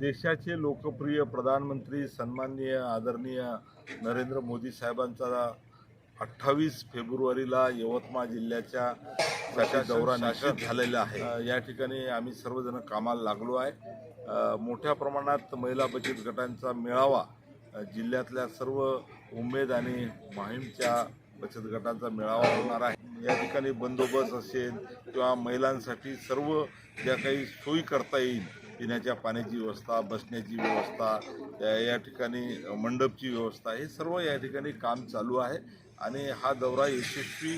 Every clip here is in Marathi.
देशाचे लोकप्रिय प्रधानमंत्री सन्माननीय आदरणीय नरेंद्र मोदी साहेबांचा अठ्ठावीस फेब्रुवारीला यवतमाळ जिल्ह्याच्या साठी दौरा निश्चित झालेला आहे. या ठिकाणी आम्ही सर्वजण कामाला लागलो आहे. मोठ्या प्रमाणात महिला बचत गटांचा मेळावा जिल्ह्यातल्या सर्व उमेद आणि माहीमच्या बचत गटांचा मेळावा होणार आहे. या ठिकाणी बंदोबस्त असेल किंवा महिलांसाठी सर्व ज्या काही सोयी करता येईल पिण्याच्या पाण्याची व्यवस्था बसण्याची व्यवस्था या ठिकाणी मंडपची व्यवस्था हे सर्व या ठिकाणी काम चालू आहे. आणि हा दौरा यशस्वी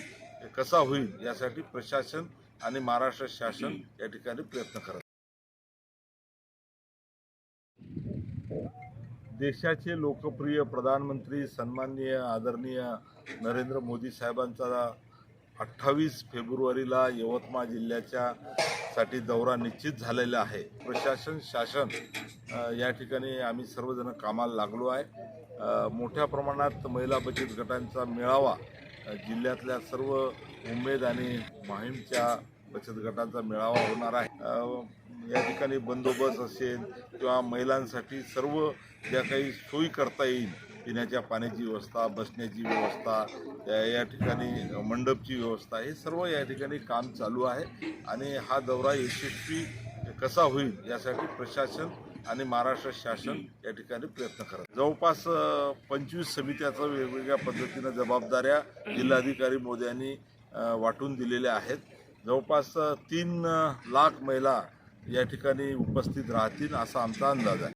कसा होईल यासाठी प्रशासन आणि महाराष्ट्र शासन या ठिकाणी प्रयत्न करत देशाचे लोकप्रिय प्रधानमंत्री सन्माननीय आदरणीय नरेंद्र मोदी साहेबांचा अठ्ठावीस फेब्रुवारीला यवतमाळ जिल्ह्याच्या साठी दौरा निश्चित झालेला आहे. प्रशासन शासन या ठिकाणी आम्ही सर्वजण कामाला लागलो आहे. मोठ्या प्रमाणात महिला बचत गटांचा मेळावा जिल्ह्यातल्या सर्व उमेद आणि माहीमच्या बचत गटांचा मेळावा होणार आहे. या ठिकाणी बंदोबस्त असेल किंवा महिलांसाठी सर्व ज्या काही सोयी करता येईल पिण्याच्या पाण्याची व्यवस्था बसण्याची व्यवस्था या ठिकाणी मंडपची व्यवस्था हे सर्व या ठिकाणी काम चालू आहे. आणि हा दौरा यशस्वी कसा होईल यासाठी प्रशासन आणि महाराष्ट्र शासन या ठिकाणी प्रयत्न करत जवळपास पंचवीस समित्याचं वेगवेगळ्या पद्धतीनं जबाबदाऱ्या जिल्हाधिकारी मोद्यांनी वाटून दिलेल्या आहेत. जवळपास तीन लाख महिला या ठिकाणी उपस्थित राहतील असा आमचा अंदाज आहे.